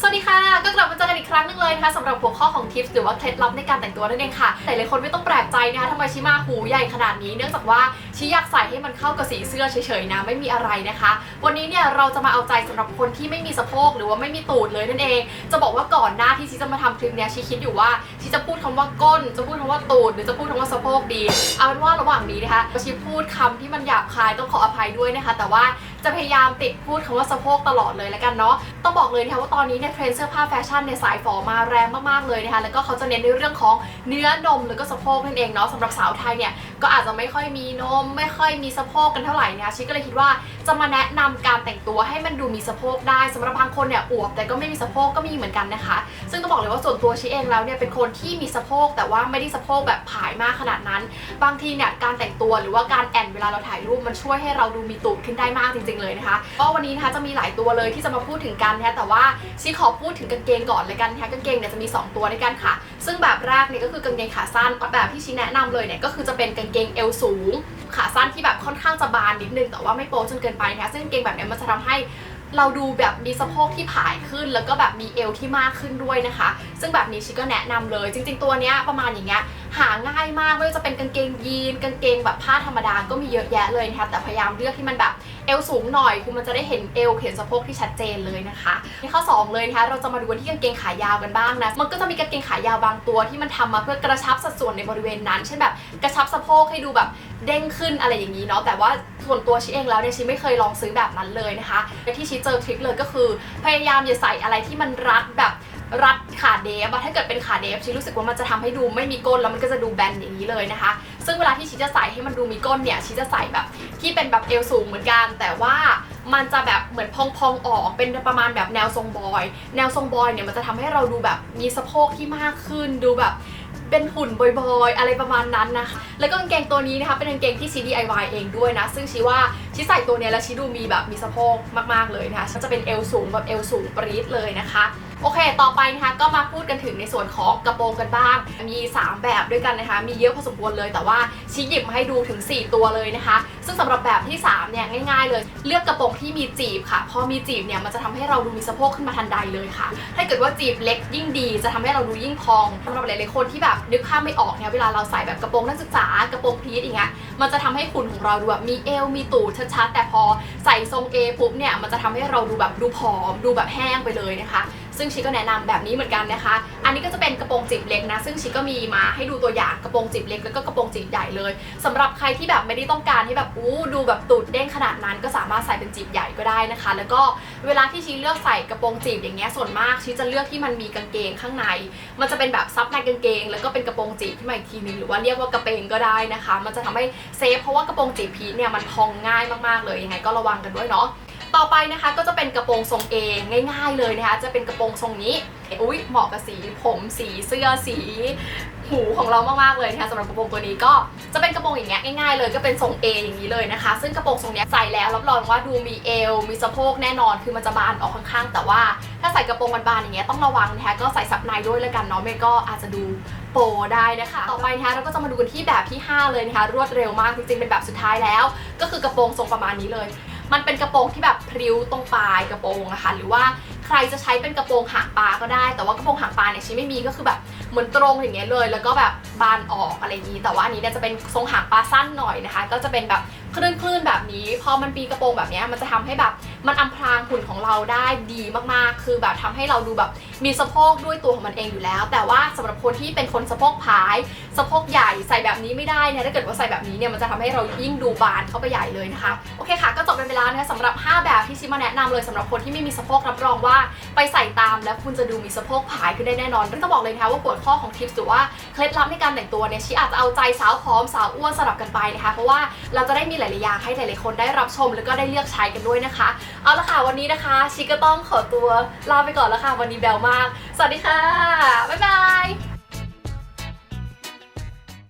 สวัสดีค่ะ ก็กลับมาเจอกันอีกครั้งหนึงเลยนะคะสำหรับหัวข้อของทิปหรือว่าเคล็ดลับในการแต่งตัวนั่นเองค่ะหลายๆคนไม่ต้องแปลกใจนะคะทำไมชิมาหูใหญ่ขนาดนี้ เนื่องจากว่าชิอยากใส่ให้มันเข้ากับสีเสื้อเฉยๆนะไม่มีอะไรนะคะ วันนี้เนี่ยเราจะมาเอาใจสำหรับคนที่ไม่มีสะโพกหรือว่าไม่มีตูดเลยนั่นเอง จะบอกว่าก่อนหน้าที่ชิจะมาทำคลิปเนี้ยชิคิดอยู่ว่าชิจะพูดคำว่าก้น จะพูดคำว่าตูดหรือจะพูดคำว่าสะโพกดี เอาเป็นว่าระหว่างนี้นะคะชิพูดคำที่มันหยาบคายต้องขออภัยด้วยนะคะ แต่ว่าจะพยายามติดพูดคำว่าสะโพกตลอดเลยแล้วกันเนาะต้องบอกเลยนะคะว่าตอนนี้เนี่ยเทรนด์เสื้อผ้าแฟชั่นในสายฝอมาแรงมากๆเลยนะคะแล้วก็เขาจะเน้นในเรื่องของเนื้อนมแล้วก็สะโพกนั่นเองเนาะสำหรับสาวไทยเนี่ย ก็อาจจะไม่ค่อยมีนม ไม่ค่อยมีสะโพกกันเท่าไหร่นะคะชิคก็เลยคิดว่าจะมาแนะนำการแต่งตัวให้มันดูมีสะโพกได้สำหรับบางคนเนี่ยอวบแต่ก็ไม่มีสะโพกก็มีเหมือนกันนะคะ ซึ่งต้องบอกเลยว่าส่วนตัวชิเองแล้วเนี่ยเป็นคนที่มีสะโพกแต่ว่าไม่ได้สะโพกแบบผายมากขนาดนั้น บางทีเนี่ยการแต่งตัวหรือว่าการแอนเวลาเราถ่ายรูปมันช่วยให้เราดูมีตูดขึ้นได้มากจริง ๆเลยนะคะก็วันนี้นะคะจะมีหลายตัวเลยที่จะมาพูดถึงกันนะคะแต่ว่าชิขอพูดถึงกางเกงก่อนเลยกันนะคะกางเกงเนี่ยจะมี 2 ตัวด้วยกันค่ะ ซึ่งแบบแรกเนี่ยก็คือกางเกงขาสั้นแบบที่ชิแนะนำเลยเนี่ยก็คือจะเป็นกางเกงเอวสูง ขาสั้นที่แบบค่อนข้างจะบานนิดนึงแต่ว่าไม่โป๊จนเกินไปนะคะซึ่งเกงแบบนี้มันจะทำให้ เราดูแบบมีสะโพกที่ผายขึ้น แล้วก็แบบมีเอวที่มากขึ้นด้วยนะคะ ซึ่งแบบนี้ชิก็แนะนำเลย จริง ๆ ตัวเนี้ยประมาณอย่างเงี้ยหาง่ายมากไม่ว่าจะเป็นกางเกงยีนกางเกงแบบผ้าธรรมดาก็มีเยอะแยะเลยนะคะแต่พยายามเลือกที่มันแบบเอวสูงหน่อยคือมันจะได้เห็นเอวเห็นสะโพกที่ชัดเจนเลยนะคะในข้อสองเลยนะคะเราจะมาดูกันที่กางเกงขายาวกันบ้างนะมันก็จะมีกางเกงขายาวบางตัวที่มันทำมาเพื่อกระชับสัดส่วนในบริเวณนั้น เช่นแบบกระชับสะโพกให้ดูแบบเด้งขึ้นอะไรอย่างนี้เนาะแต่ว่าส่วนตัวชิเองแล้วเนี่ยชิไม่เคยลองซื้อแบบนั้นเลยนะคะและที่ชิเจอทริคเลยก็คือ พยายามอย่าใส่อะไรที่มันรัดแบบรัดขาเดฟอะถ้าเกิดเป็นขาเดฟชิรู้สึกว่ามันจะทำให้ดูไม่มีก้นแล้วมันก็จะดูแบนอย่างนี้เลยนะคะ ซึ่งเวลาที่ชิจะใส่ให้มันดูมีก้นเนี่ยชิจะใส่แบบที่เป็นแบบเอวสูงเหมือนกัน แต่ว่ามันจะแบบเหมือนพองๆออกเป็นประมาณแบบแนวทรงบอย แนวทรงบอยเนี่ยมันจะทำให้เราดูแบบมีสะโพกที่มากขึ้นดูแบบ เป็นหุ่นบ่อยๆ อะไรประมาณนั้นนะคะ แล้วก็กางเกงตัวนี้นะคะเป็นกางเกงที่ชี DIY เองด้วยนะ ซึ่งชีว่าชีใส่ตัวเนี้ยแล้วชีดูมีแบบมีสะโพกมากๆเลยนะคะจะเป็นเอวสูงแบบเอวสูงปรี๊ดเลยนะคะ โอเค ต่อไปนะคะก็มาพูดกันถึงในส่วนของกระโปรงกันบ้าง มี 3 แบบด้วยกันนะคะ มีเยอะพอสมควรเลย แต่ว่าชี้หยิบมาให้ดูถึง 4 ตัวเลยนะคะ ซึ่งสำหรับแบบที่ 3 เนี่ย ง่ายๆเลย เลือกกระโปรงที่มีจีบค่ะ พอมีจีบเนี่ย มันจะทำให้เราดูมีสะโพกขึ้นมาทันใดเลยค่ะ ถ้าเกิดว่าจีบเล็กยิ่งดี จะทำให้เราดูยิ่งพองสำหรับหลายๆคนที่แบบนึกภาพไม่ออกเนี่ย เวลาเราใส่แบบกระโปรงนักศึกษากระโปรงพีทอย่างเงี้ย มันจะทำให้หุ่นของเราดูแบบมีเอว มีตูดชัดๆ แต่พอใส่ทรง A ปุ๊บเนี่ย มันจะทำให้เราดูแบบดูผอม ดูแบบแห้งไปเลยนะคะ ซึ่งชิก็แนะนำแบบนี้เหมือนกันนะคะ อันนี้ก็จะเป็นกระโปรงจีบเล็กนะ ซึ่งชิก็มีมาให้ดูตัวอย่างกระโปรงจีบเล็กแล้วก็กระโปรงจีบใหญ่เลยสำหรับใครที่แบบไม่ได้ต้องการให้แบบอู้ดูแบบตูดเด้งขนาดนั้น ก็สามารถใส่เป็นจีบใหญ่ก็ได้นะคะ แล้วก็เวลาที่ชีเลือกใส่กระโปรงจีบอย่างเงี้ยส่วนมากชีจะเลือกที่มันมีกางเกงข้างใน มันจะเป็นแบบซับในกางเกง แล้วก็เป็นกระโปรงจีบขึ้นมาอีกทีนึงหรือว่าเรียกว่ากระเปงก็ได้นะคะ มันจะทำให้เซฟเพราะว่ากระโปรงจีบพีเนี่ยมันพองง่ายมากๆเลยยังไงก็ระวังกันด้วยเนาะ ต่อไปนะคะก็จะเป็นกระโปรงทรงเอง่าย ๆ เลยนะคะ จะเป็นกระโปรงทรงนี้อุ้ยเหมาะกับสีผมสีเสื้อสีหูของเรามากๆเลยนะคะสำหรับกระโปรงตัวนี้ก็จะเป็นกระโปรงอย่างเงี้ยง่ายๆเลยก็เป็นทรง A อย่างนี้เลยนะคะ ซึ่งกระโปรงทรงเนี้ยใส่แล้วรับรองว่าดูมีเอวมีสะโพกแน่นอนคือมันจะบานออกข้างๆ แต่ว่าถ้าใส่กระโปรงบานๆอย่างเงี้ยต้องระวังนะคะก็ใส่ซับในด้วยแล้วกันเนาะไม่ก็อาจจะดูโปได้นะคะ ต่อไปนะคะเราก็จะมาดูกันที่แบบที่ 5 เลยนะคะรวดเร็วมากจริงๆเป็นแบบสุดท้ายแล้ว ก็คือกระโปรงทรงประมาณนี้เลย มันเป็นกระโปรงที่แบบพริ้วตรงปลายกระโปรงอะค่ะหรือว่า ใครจะใช้เป็นกระโปรงหางปลาก็ได้ แต่ว่ากระโปรงหางปลาเนี่ยชิไม่มีก็คือแบบเหมือนตรงอย่างเงี้ยเลย แล้วก็แบบบานออกอะไรอย่างนี้ แต่ว่าอันนี้เนี่ยจะเป็นทรงหางปลาสั้นหน่อยนะคะ ก็จะเป็นแบบคลื่นคลื่นๆแบบนี้ พอมันปีกระโปรงแบบเนี้ยมันจะทำให้แบบมันอำพรางหุ่นของเราได้ดีมากๆ คือแบบทำให้เราดูแบบมีสะโพกด้วยตัวของมันเองอยู่แล้ว แต่ว่าสำหรับคนที่เป็นคนสะโพกผายสะโพกใหญ่ใส่แบบนี้ไม่ได้นะถ้าเกิดว่าใส่แบบนี้เนี่ยมันจะทำให้เรายิ่งดูบานเข้าไปใหญ่เลยนะคะโอเคค่ะก็จบไปแล้วนะคะสำหรับ 5 แบบที่ชิมาแนะนำเลยสำหรับคนที่ไม่มีสะโพกรับรองว่าไปใส่ตามแล้วคุณจะดูมีสะโพกผายขึ้นได้แน่นอนต้องบอกเลยนะคะว่าปวดข้อของทิปหรือว่าเคล็ดลับในการแต่งตัวเนี่ยชิอาจจะเอาใจสาวผอมสาวอ้วนสลับกันไปนะคะ เพราะว่าเราจะได้มีหลายๆอย่างให้หลายๆคนได้รับชม แล้วก็ได้เลือกใช้กันด้วยนะคะ เอาละค่ะวันนี้นะคะชิก็ต้องขอตัวลาไปก่อนแล้วค่ะวันนี้แบลมาก สวัสดีค่ะ บ๊ายบาย